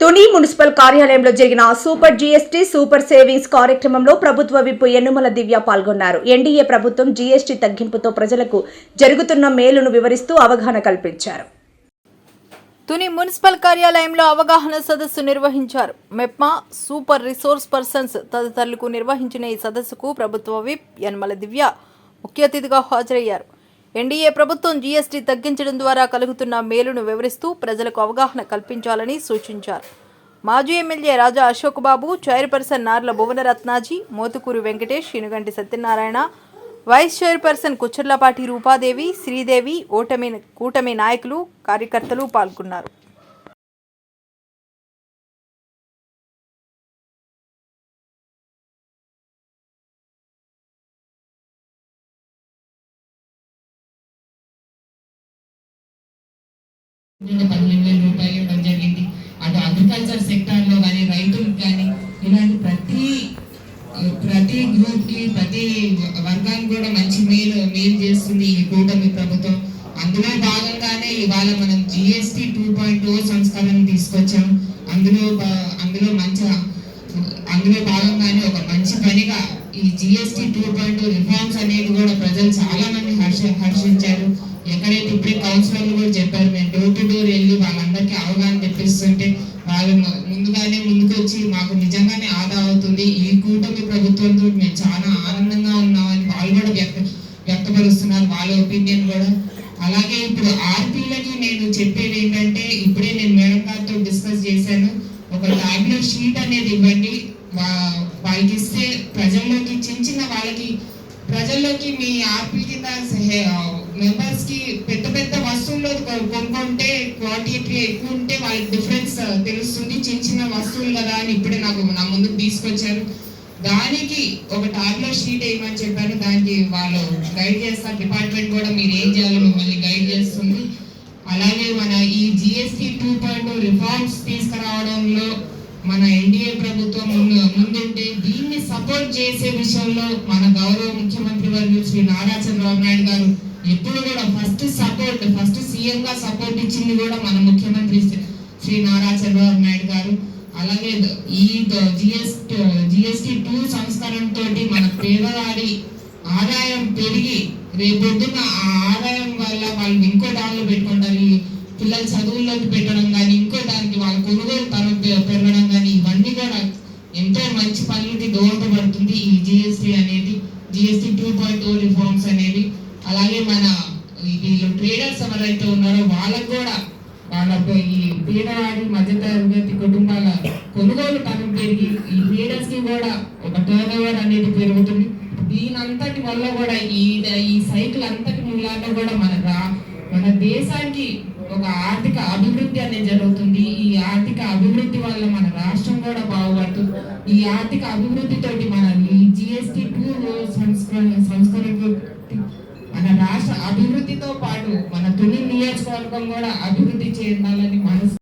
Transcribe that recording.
Tuni municipal కార్యాలయంలో జరిగిన super GST super savings కార్యక్రమంలో ప్రభుత్వ విప్ యనుమల దివ్య పాల్గొన్నారు. ఎన్డీఏ ప్రభుత్వం జీఎస్టీ తగ్గింపుతో ప్రజలకు జరుగుతున్న మేలును వివరిస్తూ అవగాహన కల్పించారు. తుని మున్సిపల్ కార్యాలయంలో అవగాహన సదస్సు నిర్వహించారు. మెప్మా సూపర్ రిసోర్స్ పర్సన్స్ తదితరులకు నిర్వహించిన ఈ సదస్సుకు ప్రభుత్వ విప్ యనమల దివ్య ముఖ్య అతిథిగా హాజరయ్యారు. ఎన్డీఏ ప్రభుత్వం జీఎస్టీ తగ్గించడం ద్వారా కలుగుతున్న మేలును వివరిస్తూ ప్రజలకు అవగాహన కల్పించాలని సూచించారు. మాజీ MLA Raja Ashok Babu chairperson Narla Bhuvanaratnaji Mothukuru Venkatesh Inuganti Satyanarayana vice chairperson Kuchcharlapati Rupadevi Sridevi ఓటమి కూటమి నాయకులు కార్యకర్తలు పాల్గొన్నారు. నుండి పదిహేను వేల రూపాయలు ఇవ్వడం జరిగింది. అటు అగ్రికల్చర్ సెక్టార్లో కానీ రైతులకు కానీ ఇలాంటి ప్రతి ప్రతి గ్రూప్కి ప్రతి వర్గానికి కూడా మంచి మేలు మేలు చేస్తుంది ఈ కూటమి ప్రభుత్వం. అందులో భాగంగానే ఇవాళ మనం జిఎస్టి టూ పాయింట్ ఓ సంస్కరణ తీసుకొచ్చాం. అందులో అందులో మంచి అందులో భాగంగానే ఒక మంచి పనిగా ఈ జిఎస్టి టూ పాయింట్ రిఫార్మ్స్ అనేది కూడా ప్రజలు చాలా మంది హర్ష హర్షించారు. ఎక్కడైతే ఇప్పుడే కౌన్సిలర్లు కూడా చెప్పారు అవగాహన వాళ్ళు ముందుగానే ముందుకు వచ్చి మాకు నిజంగానే ఆదా అవుతుంది. ఈ కూటమి ప్రభుత్వంతో మేము చాలా ఆనందంగా ఉన్నామని వాళ్ళు కూడా వ్యక్త వ్యక్తపరుస్తున్నారు. వాళ్ళ ఒపీనియన్ కూడా. అలాగే ఇప్పుడు ఆర్పీలకి నేను చెప్పేది ఏంటంటే ఇప్పుడే నేను మేడం గారితో డిస్కస్ చేశాను. ఒక టాబ్లెట్ షీట్ అనేది ఇవ్వండి. వాళ్ళకి ఇస్తే ప్రజల్లోకి చిన్న చిన్న వాళ్ళకి ప్రజల్లోకి మీ ఆపిల్ కింద మెంబర్స్కి పెద్ద పెద్ద వస్తువులు కొనుక్కుంటే క్వాంటిటీ ఎక్కువ ఉంటే వాళ్ళకి డిఫరెన్స్ తెలుస్తుంది. చిన్న చిన్న వస్తువులు కదా అని ఇప్పుడే నాకు నా ముందుకు తీసుకొచ్చారు. దానికి ఒక టాబ్లెట్ షీట్ వేయమని చెప్పాను దానికి వాళ్ళు గైడ్ చేస్తారు. డిపార్ట్మెంట్ కూడా మీరు ఏం చేయాలో మిమ్మల్ని గైడ్ చేస్తుంది. అలాగే మన ఈ జిఎస్టి టూ పాయింట్ రిఫార్మ్స్ తీసుకురావడంలో మన ఎన్డీఏ ప్రభుత్వం చేసే విషయంలో మన గౌరవ ముఖ్యమంత్రి వర్యులు శ్రీ నారా చంద్రబాబు నాయుడు గారు ఎప్పుడు కూడా ఫస్ట్ సపోర్ట్ ఫస్ట్ సీఎం గా సపోర్ట్ ఇచ్చింది కూడా మన ముఖ్యమంత్రి శ్రీ- నారా చంద్రబాబు నాయుడు గారు. అలాగే ఈ జిఎస్టి జిఎస్టి టూ సంస్కరణ తోటి మన పేదవాడి ఆదాయం పెరిగి రేపొద్దున ఆ ఆదాయం వల్ల వాళ్ళు ఇంకో దానిలో పెట్టుకుంటారు. పిల్లల చదువుల్లోకి పెట్టడం కానీ GST two point two reforms అనేవి అలాగే మన వీళ్ళు ట్రేడర్స్ ఎవరైతే ఉన్నారో వాళ్ళకు కూడా వాళ్ళ ఈ పేదవాడి మధ్యతరగతి కుటుంబాల కొనుగోలు పనులు పెరిగి ఈ ట్రేడర్స్కి కూడా ఒక టర్న్ ఓవర్ అనేది పెరుగుతుంది. దీనంతటి వల్ల కూడా ఈ ఈ సైకిల్ అంతటి మూలాన కూడా మన రా మన దేశానికి ఒక ఆర్థిక అభివృద్ధి అనేది జరుగుతుంది. ఈ ఆర్థిక అభివృద్ధి వల్ల మన రాష్ట్రం కూడా బాగుపడుతుంది. ఈ ఆర్థిక అభివృద్ధి తోటి మన ఈ జిఎస్టి సంస్కరణ సంస్కరణ మన రాష్ట్ర అభివృద్ధితో పాటు మన తొలి నియోజకవర్గం కూడా అభివృద్ధి చెందాలని మనసు